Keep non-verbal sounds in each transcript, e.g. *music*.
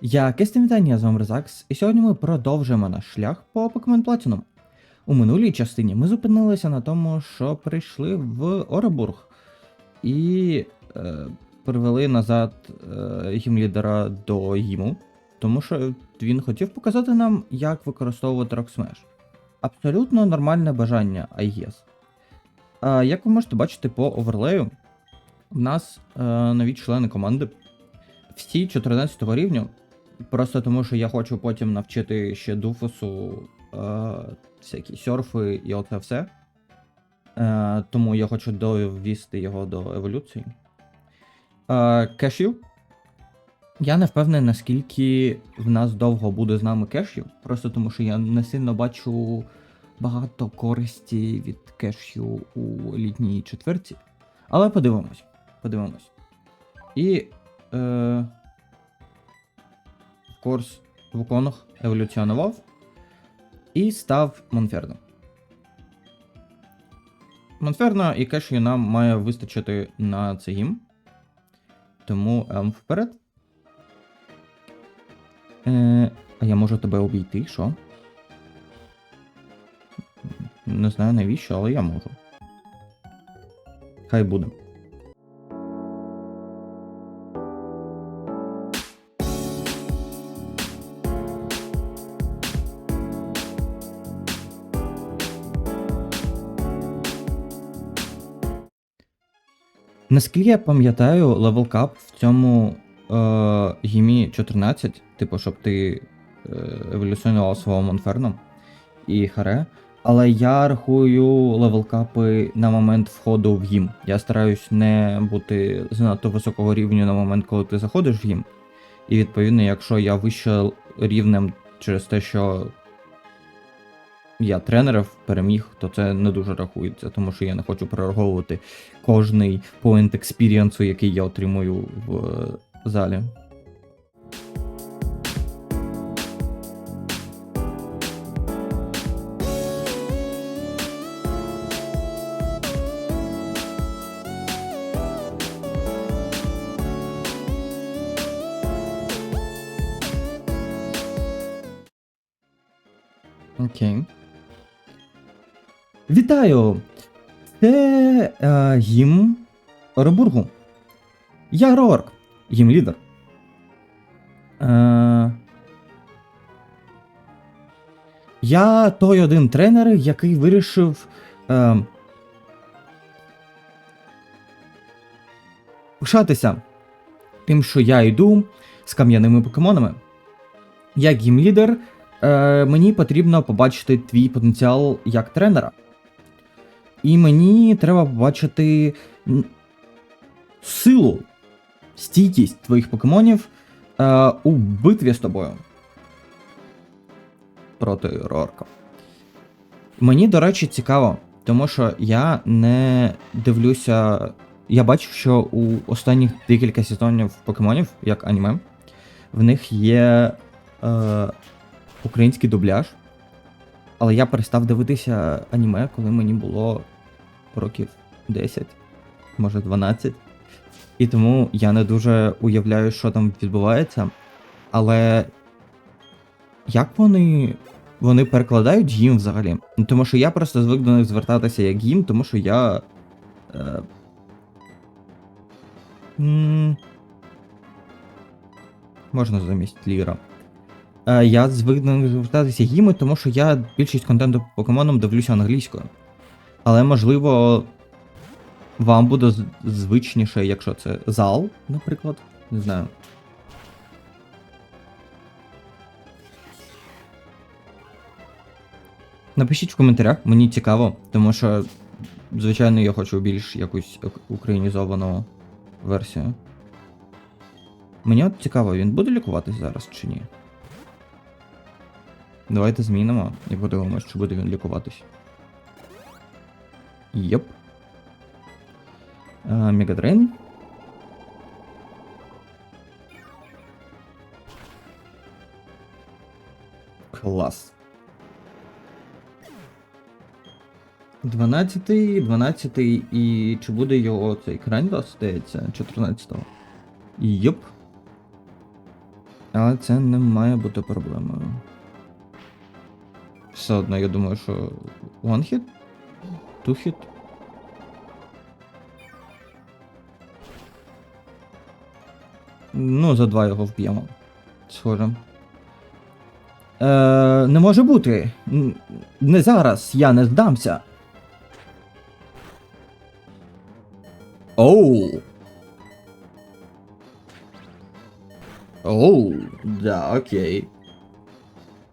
Я Кестем вітання, з вами Резакс, і сьогодні ми продовжуємо наш шлях по Pokemon Platinum. У минулій частині ми зупинилися на тому, що прийшли в Оребург і е, привели назад е, гімлідера до Їму, тому що він хотів показати нам, як використовувати Smash. Абсолютно нормальне бажання, I guess. А, як ви можете бачити по оверлею, в нас е, нові члени команди. Всі 14 рівню, просто тому що я хочу потім навчити ще Дуфусу е, всякі серфи і оце все. Е, тому я хочу довести його до еволюції. Е, кешів. Я не впевнений, наскільки в нас довго буде з нами кешів, просто тому що я не сильно бачу багато користі від кешів у літній четверті. Але подивимось. Подивимось. І. Е, Корс Вуконг еволюціонував і став Монферном. Монферна і кеші нам має вистачити на цей гім. Тому ем, вперед. Е, а я можу тебе обійти, що? Не знаю навіщо, але я можу. Хай буде. Наскільки я пам'ятаю, левел кап в цьому е, гімі 14, типу, щоб ти е, еволюціонував свого Монферно і Харе. Але я рахую левел капи на момент входу в гім. Я стараюсь не бути занадто високого рівня на момент, коли ти заходиш в гім. І відповідно, якщо я вище рівнем через те, що я тренерів переміг, то це не дуже рахується, тому що я не хочу прораховувати кожний point експірієнсу, який я отримую в е, залі. Окей. Вітаю! Це е, гімн Оребургу. Я Рорк, гімлідер. Е, я той один тренер, який вирішив. Е, пишатися тим, що я йду з кам'яними покемонами. Як гімлідер, е, мені потрібно побачити твій потенціал як тренера. І мені треба побачити силу, стійкість твоїх покемонів е, у битві з тобою. Проти Рорка. Мені, до речі, цікаво, тому що я не дивлюся. Я бачив, що у останніх декілька сезонів покемонів, як аніме, в них є е, український дубляж. Але я перестав дивитися аніме, коли мені було років 10, може 12. І тому я не дуже уявляю, що там відбувається. Але як вони. Вони перекладають гім взагалі? Тому що я просто звик до них звертатися як гім, тому що я. Е, можна замість ліра. Е, я звик звертатися гіми, тому що я більшість контенту по покемонам дивлюся англійською. Але можливо, вам буде звичніше, якщо це зал, наприклад. Не знаю. Напишіть в коментарях, мені цікаво, тому що, звичайно, я хочу більш якусь українізовану версію. Мені от цікаво, він буде лікуватись зараз чи ні? Давайте змінимо і подивимось, чи буде він лікуватись. Єп. Е, Мегадрейн. Клас. 12, 12 і чи буде його цей крандас, здається, 14-го. Єп. Але це не має бути проблемою. Все одно, я думаю, що one hit? Hit? Ну, за два його вб'ємо. Схоже. Е, не може бути. Не зараз, я не здамся. Оу. Оу, да, окей.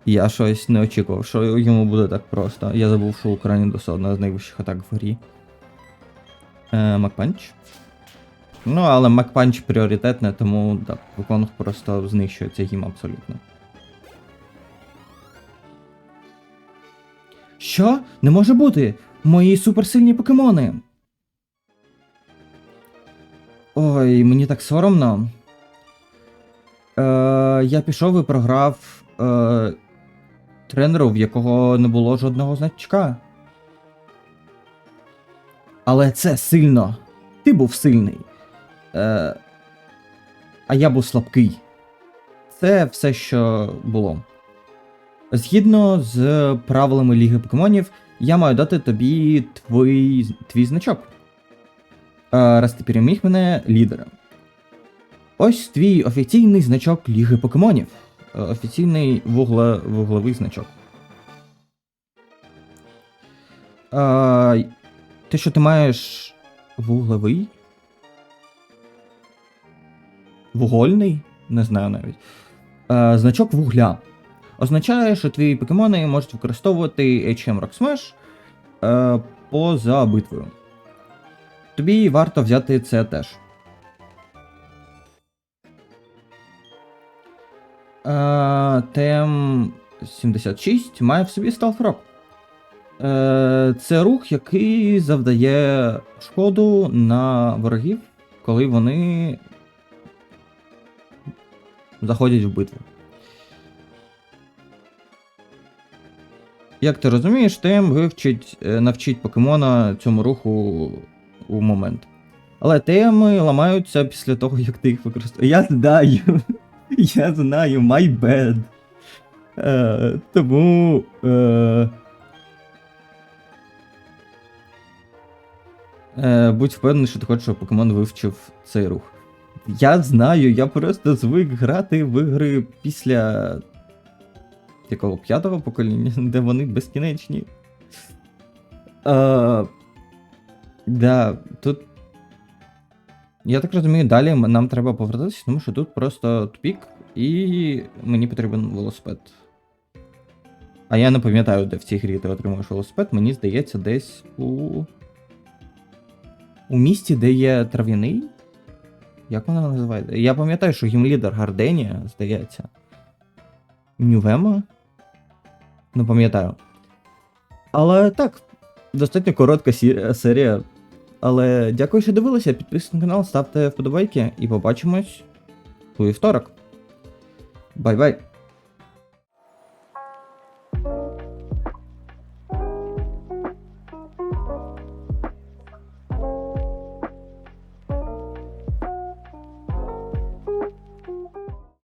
Я щось не очікував, що йому буде так просто. Я забув, що Українідос одна з найвищих атак в грі. Е, Макпанч. Ну, але Макпанч пріоритетне, тому да, Вуконг просто знищує цей гім абсолютно. Що? Не може бути! Мої суперсильні покемони! Ой, мені так соромно. Е, я пішов і програв е, тренеру, в якого не було жодного значка. Але це сильно. Ти був сильний. Е, а я був слабкий. Це все, що було. Згідно з правилами Ліги покемонів, я маю дати тобі твій, твій значок. Е, раз ти переміг мене лідером. Ось твій офіційний значок Ліги покемонів. Офіційний вугле, вугловий значок. Е, те, що ти маєш вугловий? Вугольний? Не знаю навіть. Е, значок вугля. Означає, що твої покемони можуть використовувати HM Rock Smash е, поза битвою. Тобі варто взяти це теж. ТМ-76 має в собі Rock. Е, це рух, який завдає шкоду на ворогів, коли вони заходять в битву. Як ти розумієш, ТМ вивчить, е, навчить покемона цьому руху у момент. Але теми ламаються після того, як ти їх використовуєш. Я знаю. Я знаю, my bad. Е, тому. Е, е, будь впевнений, що ти хочеш, щоб покемон вивчив цей рух. Я знаю, я просто звик грати в ігри після якого п'ятого покоління, *laughs* де вони безкінечні. Е, да, тут. Я так розумію, далі нам треба повертатися, тому що тут просто тупік, і мені потрібен велосипед. А я не пам'ятаю, де в цій грі ти отримуєш велосипед, мені здається, десь у. У місті, де є трав'яний. Як вона називається? Я пам'ятаю, що гімлідер Гарденія, здається. Нювема? Не пам'ятаю. Але так, достатньо коротка серія. Але дякую, що дивилися. Підписуйтесь на канал, ставте вподобайки і побачимось у вівторок. Бай-бай!